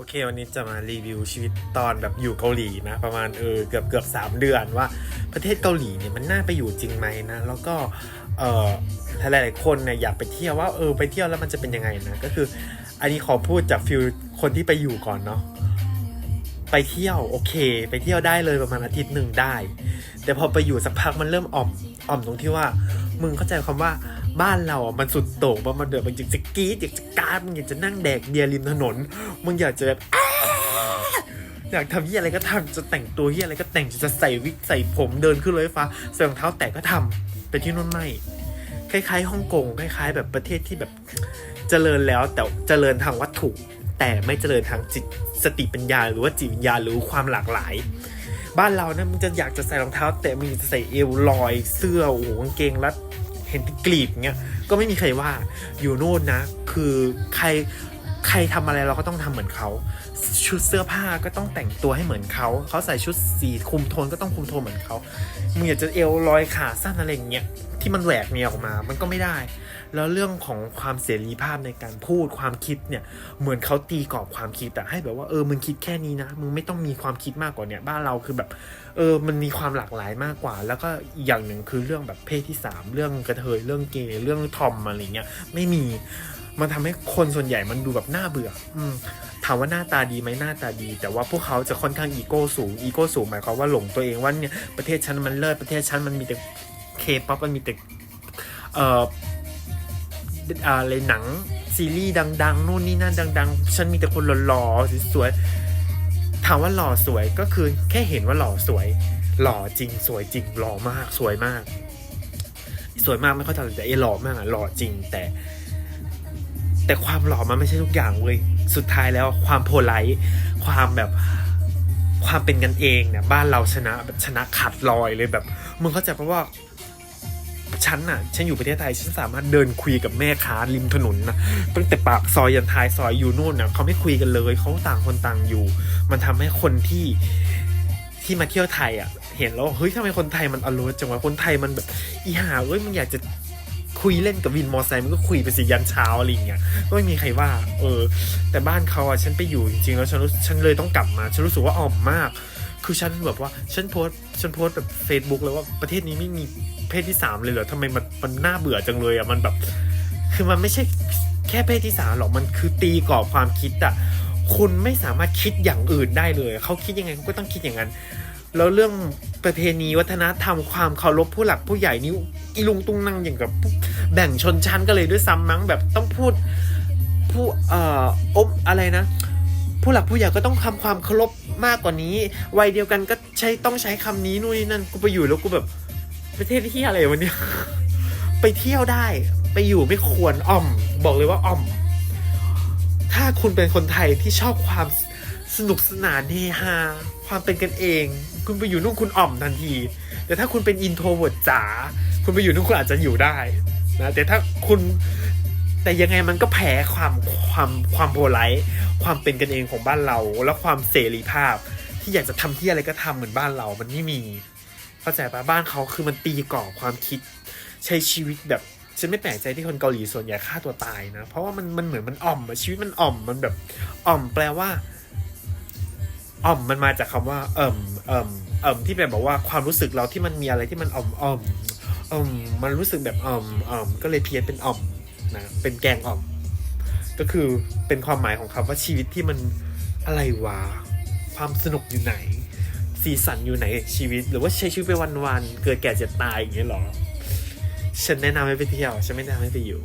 โอเค วันนี้จะมารีวิวชีวิตตอนแบบอยู่เกาหลีนะ ประมาณเออเกือบเกือบสามเดือนว่าประเทศเกาหลีเนี่ยมันน่าไปอยู่จริงไหมนะ แล้วก็เออหลายๆคนเนี่ยอยากไปเที่ยวว่าเออไปเที่ยวแล้วมันจะเป็นยังไงนะ ก็คือ อันนี้ขอพูดจากฟิลคนที่ไปอยู่ก่อนเนาะไปเที่ยวโอเค ไปเที่ยวได้เลยประมาณอาทิตย์หนึ่งได้ แต่พอไปอยู่สักพักมันเริ่มอ่อมอ่อมตรงที่ว่า มึงเข้าใจคำว่า บ้านเราอะมันสุดโต่งประมาณเดือดมันอยากจะกรี๊ดอยากจะกราดมึงอยากจะนั่งแดกเบียร์ริมถนนมึงอยากจะแบบอยากทำที่อะไรก็ทำจะแต่งตัวที่อะไรก็แต่งจะใส่วิกใส่ผมเดินขึ้นรถไฟฟ้าใส่รองเท้าแตะก็ทำแต่ที่นู่นไม่คล้ายๆฮ่องกงคล้าย ๆ แบบประเทศที่แบบเจริญแล้วแต่เจริญทางวัตถุ แต่ไม่เจริญทางจิตสติปัญญาหรือว่าจิตวิญญาหรือความหลากหลาย บ้านเรานะมึงจะอยากจะใส่รองเท้า แต่มึงจะใส่เอวลอยเสื้อโอ้โหกางเกงรัด เห็นกลีบเงี้ยก็ไม่มีใครว่าอยู่โน่นนะ คือใคร ใครทำอะไรเราก็ต้องทำเหมือนเขา ชุดเสื้อผ้าก็ต้องแต่งตัวให้เหมือนเขา เขาใส่ชุดสีคุมโทนก็ต้องคุมโทนเหมือนเขามึงอยากจะเอวลอยขาสั้นอะไรอย่างเงี้ยที่มันแหวกเนี่ยออกมา มันก็ไม่ได้ แล้วเรื่องของความเสรีภาพในการพูดความคิดเนี่ย เหมือนเขาตีกรอบความคิดอะให้แบบว่าเออมึงคิดแค่นี้นะ มึงไม่ต้องมีความคิดมากกว่าเนี่ยบ้านเราคือแบบ เออมันมีความหลากหลายมากกว่า แล้วก็อย่างหนึ่งคือเรื่องแบบเพศที่สามเรื่องกระเทยเรื่องเกย์เรื่องทอมอะไรเงี้ยไม่มีมันทำให้คนส่วนใหญ่มันดูแบบน่าเบื่อ อืถามว่าหน้าตาดีไหมหน้าตาดี แต่ว่าพวกเขาจะค่อนข้างอีโก้สูง อีโก้สูงหมายความว่าหลงตัวเองว่าเนี่ยประเทศฉันมันเลิศ ประเทศฉันมันมีแต่เคป๊อปมันมีแต่เอ่ออะไรหนังซีรีส์ดังๆนู่นนี่นั่นดัง ๆ ฉันมีแต่คนหล่อๆสวยๆถามว่าหล่อสวยก็คือแค่เห็นว่าหล่อสวย หล่อจริงสวยจริงหล่อมากสวยมาก สวยมากไม่ค่อยเท่าไหร่แต่ไอ้หล่อมากอะหล่อจริงแต่ แต่ความหล่อมันไม่ใช่ทุกอย่างเว้ยสุดท้ายแล้วความโพลไลท์ความแบบความเป็นกันเองเนี่ยบ้านเราชนะแบบชนะขาดลอยเลยแบบมึงเข้าใจปะว่าฉันน่ะ ฉันอยู่ประเทศไทย ฉันสามารถเดินคุยกับแม่ค้าริมถนนนะตั้งแต่ปากซอยยันท้ายซอยอยู่นู่นน่ะเขาไม่คุยกันเลยเขาต่างคนต่างอยู่ มันทำให้คนที่ที่มาเที่ยวไทยอะ เห็นแล้วเฮ้ยทำไมคนไทยมันอารมณ์จังวะคนไทยมันแบบอีห่าเอ้ยมันอยากจะ คุยเล่นกับวินมอไซค์มันก็คุยไปสิยันเช้าอะไรอย่างเงี้ยก็ไม่มีใครว่า เออ แต่บ้านเขาอะฉันไปอยู่จริงๆแล้วฉันรู้ฉันเลยต้องกลับมา ฉันรู้สึกว่าอ่อมมาก คือฉันแบบว่าฉันโพสฉันโพสแบบเฟซบุ๊กเลยว่าประเทศนี้ไม่มีเพศที่สามเลยเหรอทำไมมันมันน่าเบื่อจังเลยอะมันแบบ คือมันไม่ใช่แค่เพศที่สามหรอกมันคือตีกรอบความคิดอะคุณไม่สามารถคิดอย่างอื่นได้เลย เขาคิดยังไงเขาก็ต้องคิดอย่างนั้น แล้วเรื่อง ประเพณีวัฒนธรรมความเคารพผู้หลักผู้ใหญ่นี่อีลุงตุงนั่งอย่างกับแบ่งชนชั้นกันเลยด้วยซ้ำมั้งแบบต้องพูดผู้เอ่ออบอะไรนะ ผู้หลักผู้ใหญ่ก็ต้องทำความเคารพมากกว่านี้ วัยเดียวกันก็ใช้ต้องใช้คำนี้นู่นนี่นั่นกูไปอยู่แล้วกูแบบประเทศที่อะไรวะเนี่ยไปเที่ยวได้ ไปอยู่ไม่ควรอ่อม บอกเลยว่าอ่อม ถ้าคุณเป็นคนไทยที่ชอบความ นุกสนานเฮฮาความเป็นกันเอง คุณไปอยู่นู่นคุณอ่อมทันที แต่ถ้าคุณเป็นอินโทรเวิร์ดจ๋าคุณไปอยู่นู่นคุณอาจจะอยู่ได้นะแต่ถ้าคุณแต่ยังไงมันก็แพ้ความความความโพไลท์ความเป็นกันเองของบ้านเรา และความเสรีภาพ ที่อยากจะทำที่อะไรก็ทำเหมือนบ้านเรา มันไม่มีเข้าใจปะบ้านเขาคือมันตีกรอบความคิด ใช้ชีวิตแบบฉันไม่แปลกใจที่คนเกาหลีส่วนใหญ่ฆ่าตัวตายนะ เพราะว่ามันมันเหมือนมันอ่อมชีวิตมันอ่อมมันแบบอ่อมแปลว่า อ่อมมันมาจากคำว่าเอิ่มเอิ่มเอิ่มที่แบบบอกว่าความรู้สึกเราที่มันมีอะไรที่มันอ่อมอ่อมอ่อมมันรู้สึกแบบอ่อมอ่อมก็เลยเพี้ยนเป็นอ่อมนะเป็นแกงอ่อม ก็คือเป็นความหมายของคำว่าชีวิตที่มันอะไรวะความสนุกอยู่ไหน สีสันอยู่ไหนชีวิต หรือว่าใช้ชีวิตไปวันๆเกิดแก่เจ็บตายอย่างเงี้ยเหรอฉันแนะนำให้ไปเที่ยวฉันไม่แนะนำให้ไปอยู่